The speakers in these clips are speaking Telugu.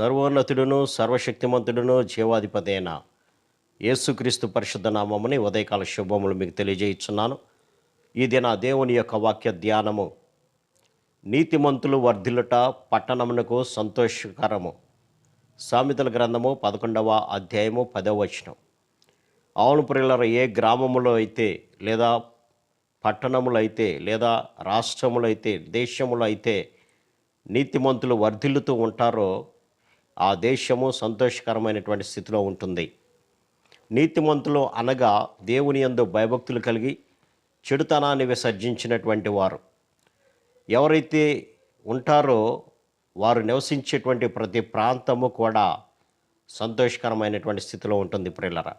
సర్వోన్నతుడును సర్వశక్తిమంతుడును జీవాధిపతి అయిన యేసుక్రీస్తు పరిశుద్ధ నామముని ఉదయకాల శుభములు మీకు తెలియజేయిస్తున్నాను ఇది నా దేవుని యొక్క వాక్య ధ్యానము నీతిమంతులు వర్ధిల్లుట పట్టణమునకు సంతోషకరము. సామెతల గ్రంథము పదకొండవ అధ్యాయము పదవ వచనం. అవును ఏ గ్రామములో అయితే లేదా పట్టణములైతే అయితే లేదా రాష్ట్రములైతే అయితే దేశములో అయితే నీతిమంతులు వర్ధిల్లుతూ ఉంటారో ఆ దేశము సంతోషకరమైనటువంటి స్థితిలో ఉంటుంది. నీతిమంతులు అనగా దేవుని యందు భయభక్తులు కలిగి చెడుతనాన్ని విసర్జించినటువంటి వారు. ఎవరైతే ఉంటారో వారు నివసించేటువంటి ప్రతి ప్రాంతము కూడా సంతోషకరమైనటువంటి స్థితిలో ఉంటుంది ప్రిల్లరా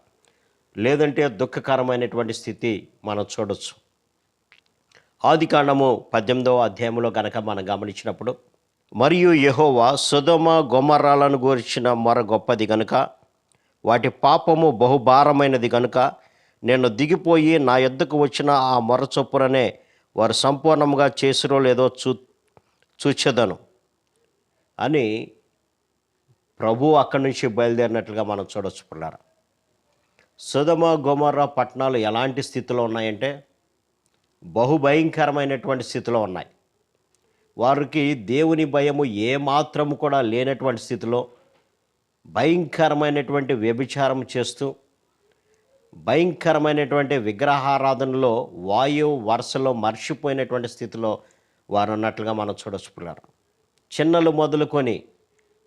లేదంటే దుఃఖకరమైనటువంటి స్థితి మనం చూడొచ్చు. ఆది కాండము పద్దెనిమిదవ అధ్యాయంలో కనుక మనం గమనించినప్పుడు మరియు యహోవా సుధమ గొమరాలను గూర్చిన మొర గొప్పది గనుక వాటి పాపము బహుభారమైనది గనుక నేను దిగిపోయి నా యొద్దకు వచ్చిన ఆ మొర చొప్పుననే వారు సంపూర్ణంగా చేసిరో లేదో చూ చూచెదను. అని ప్రభు అక్కడి నుంచి బయలుదేరినట్లుగా మనం చూడొచ్చు పిల్లారా సుధమ గొమర్ర పట్టణాలు ఎలాంటి స్థితిలో ఉన్నాయంటే బహుభయంకరమైనటువంటి స్థితిలో ఉన్నాయి. వారికి దేవుని భయము ఏమాత్రము కూడా లేనటువంటి స్థితిలో భయంకరమైనటువంటి వ్యభిచారం చేస్తూ భయంకరమైనటువంటి విగ్రహారాధనలో వాయువు వరుసలో మర్చిపోయినటువంటి స్థితిలో వారు ఉన్నట్లుగా మనం చూడొచ్చు చిన్నలు మొదలుకొని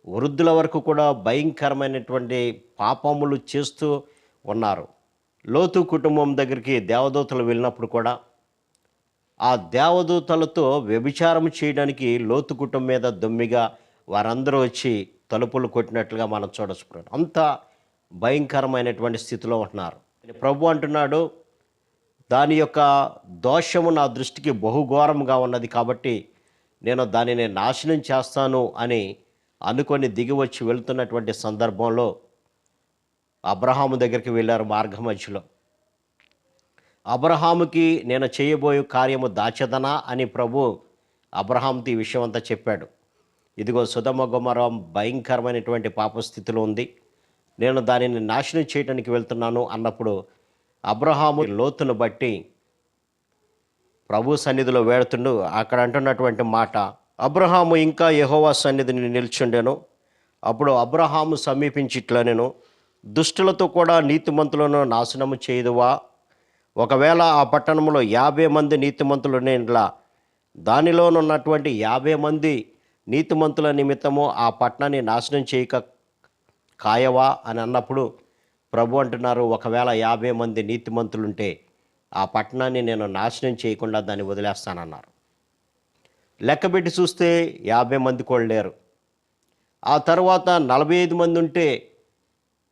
వృద్ధుల వరకు కూడా భయంకరమైనటువంటి పాపములు చేస్తూ ఉన్నారు. లోతు కుటుంబం దగ్గరికి దేవదూతలు వెళ్ళినప్పుడు కూడా ఆ దేవదూతలతో వ్యభిచారం చేయడానికి లోతు కుటుంబం మీద దొమ్మిగా వారందరూ వచ్చి తలుపులు కొట్టినట్లుగా మనం చూడచ్చు అంత భయంకరమైనటువంటి స్థితిలో ఉంటున్నారు. ప్రభు అంటున్నాడు దాని యొక్క దోషము నా దృష్టికి బహుఘోరంగా ఉన్నది కాబట్టి నేను దానిని నాశనం చేస్తాను అని అనుకొని దిగి వచ్చి వెళ్తున్నటువంటి సందర్భంలో అబ్రహాము దగ్గరికి వెళ్ళారు మార్గ మధ్యలో అబ్రహాముకి నేను చేయబోయే కార్యము దాచదనా అని ప్రభు అబ్రహాంతో ఈ విషయం అంతా చెప్పాడు. ఇదిగో సుధమ గుమరం భయంకరమైనటువంటి పాపస్థితిలో ఉంది. నేను దానిని నాశనం చేయడానికి వెళ్తున్నాను అన్నప్పుడు అబ్రహాము లోతును బట్టి ప్రభు సన్నిధిలో వేడుతుండు. అక్కడ అంటున్నటువంటి మాట అబ్రహాము ఇంకా యెహోవా సన్నిధిని నిల్చుండెను. అప్పుడు అబ్రహాము సమీపించిట్లా నేను దుష్టులతో కూడా నీతిమంతులను నాశనము చేయదువా? ఒకవేళ ఆ పట్టణంలో యాభై మంది నీతిమంతులు ఉండేలా దానిలోనున్నటువంటి యాభై మంది నీతిమంతుల నిమిత్తము ఆ పట్టణాన్ని నాశనం చేయక కాయవా అని అన్నప్పుడు ప్రభు అంటున్నారు ఒకవేళ యాభై మంది నీతిమంతులుంటే ఆ పట్టణాన్ని నేను నాశనం చేయకుండా దాన్ని వదిలేస్తానన్నారు. లెక్కబెట్టి చూస్తే యాభై మంది కూడా లేరు. ఆ తర్వాత నలభై ఐదు మంది ఉంటే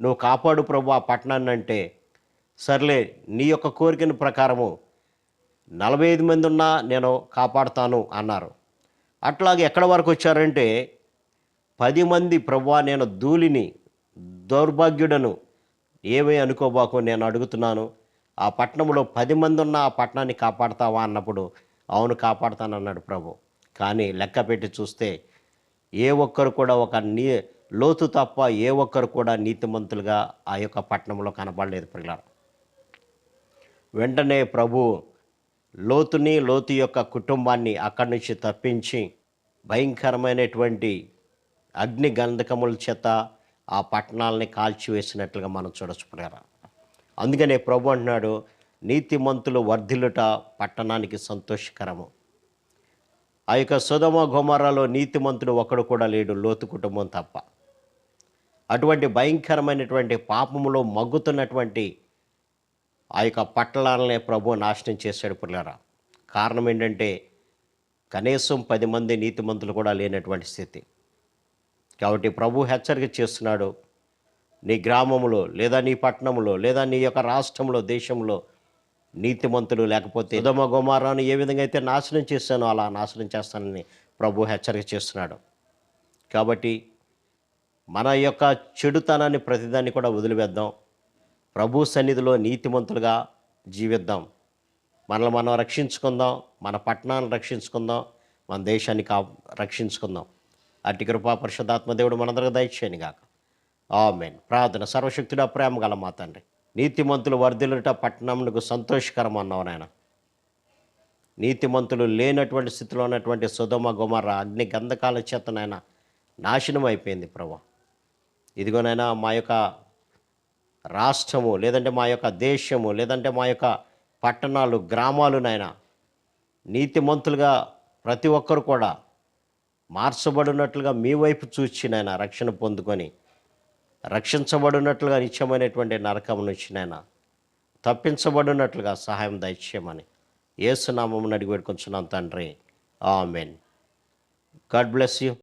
నువ్వు కాపాడు ప్రభు ఆ పట్టణాన్ని అంటే సర్లే నీ యొక్క కోరికను ప్రకారము నలభై ఐదు మంది ఉన్నా నేను కాపాడుతాను అన్నారు. అట్లాగే ఎక్కడ వరకు వచ్చారంటే పది మంది ప్రవ్వా నేను ధూళిని దౌర్భాగ్యుడను ఏమీ అనుకోబాకు నేను అడుగుతున్నాను. ఆ పట్టణంలో పది మంది ఉన్న ఆ పట్టణాన్ని కాపాడతావా అన్నప్పుడు అవును కాపాడుతాను అన్నాడు ప్రభు. కానీ లెక్క పెట్టి చూస్తే ఏ ఒక్కరు కూడా ఒక నీ లోతు తప్ప ఏ ఒక్కరు కూడా నీతిమంతులుగా ఆ యొక్క పట్టణంలో కనపడలేదు పిల్లలు వెంటనే ప్రభు లోతుని లోతు యొక్క కుటుంబాన్ని అక్కడి నుంచి తప్పించి భయంకరమైనటువంటి అగ్ని గంధకముల చేత ఆ పట్టణాలని కాల్చివేసినట్లుగా మనం చూడచుకున్నారా అందుకనే ప్రభు అంటున్నాడు నీతిమంతులు వర్ధిల్లుట పట్టణానికి సంతోషకరము. ఆ యొక్క సుధమ గోమరాలో నీతిమంతుడు ఒకడు కూడా లేడు లోతు కుటుంబం తప్ప. అటువంటి భయంకరమైనటువంటి పాపములో మగ్గుతున్నటువంటి ఆ యొక్క పట్టణాలనే ప్రభు నాశనం చేశాడు పిల్లరా. కారణం ఏంటంటే కనీసం పది మంది నీతిమంతులు కూడా లేనటువంటి స్థితి. కాబట్టి ప్రభు హెచ్చరిక చేస్తున్నాడు నీ గ్రామంలో లేదా నీ పట్టణంలో లేదా నీ యొక్క రాష్ట్రంలో దేశంలో నీతిమంతులు లేకపోతే ఉదమ గుమారాన్ని ఏ విధంగా అయితే నాశనం చేశానో అలా నాశనం చేస్తానని ప్రభు హెచ్చరిక చేస్తున్నాడు. కాబట్టి మన యొక్క చెడుతనాన్ని ప్రతిదాన్ని కూడా వదిలివేద్దాం. ప్రభు సన్నిధిలో నీతిమంతులుగా జీవిద్దాం. మనల్ని మనం రక్షించుకుందాం మన పట్టణాన్ని రక్షించుకుందాం మన దేశాన్ని కా రక్షించుకుందాం. అట్టి కృపా పరిశుద్ధాత్మ మనందరికీ దయచేయని దయచేయను గాక. ఆమెన్. ప్రార్థన సర్వశక్తుడా ప్రేమ గల మా తండ్రి. నీతిమంతులు వర్ధిల్లుట పట్టణంకు సంతోషకరం అన్నావు నాయన. నీతిమంతులు లేనటువంటి స్థితిలో ఉన్నటువంటి సుధమ గుమర అగ్ని గంధకాల చేతనైనా నాశనం అయిపోయింది ప్రభా. ఇదిగోనైనా మా యొక్క రాష్ట్రము లేదంటే మా యొక్క దేశము లేదంటే మా యొక్క పట్టణాలు గ్రామాలు నాయన నీతిమంతులుగా ప్రతి ఒక్కరు కూడా మార్చబడినట్లుగా మీ వైపు చూచి నాయన రక్షణ పొందుకొని రక్షించబడినట్లుగా నిత్యమైనటువంటి నరకం నుంచి నాయన తప్పించబడినట్లుగా సహాయం దయచేయమని ఏసునామం అడిగి పెట్టుకుంటున్నాం తండ్రి. ఆమెన్. God bless you.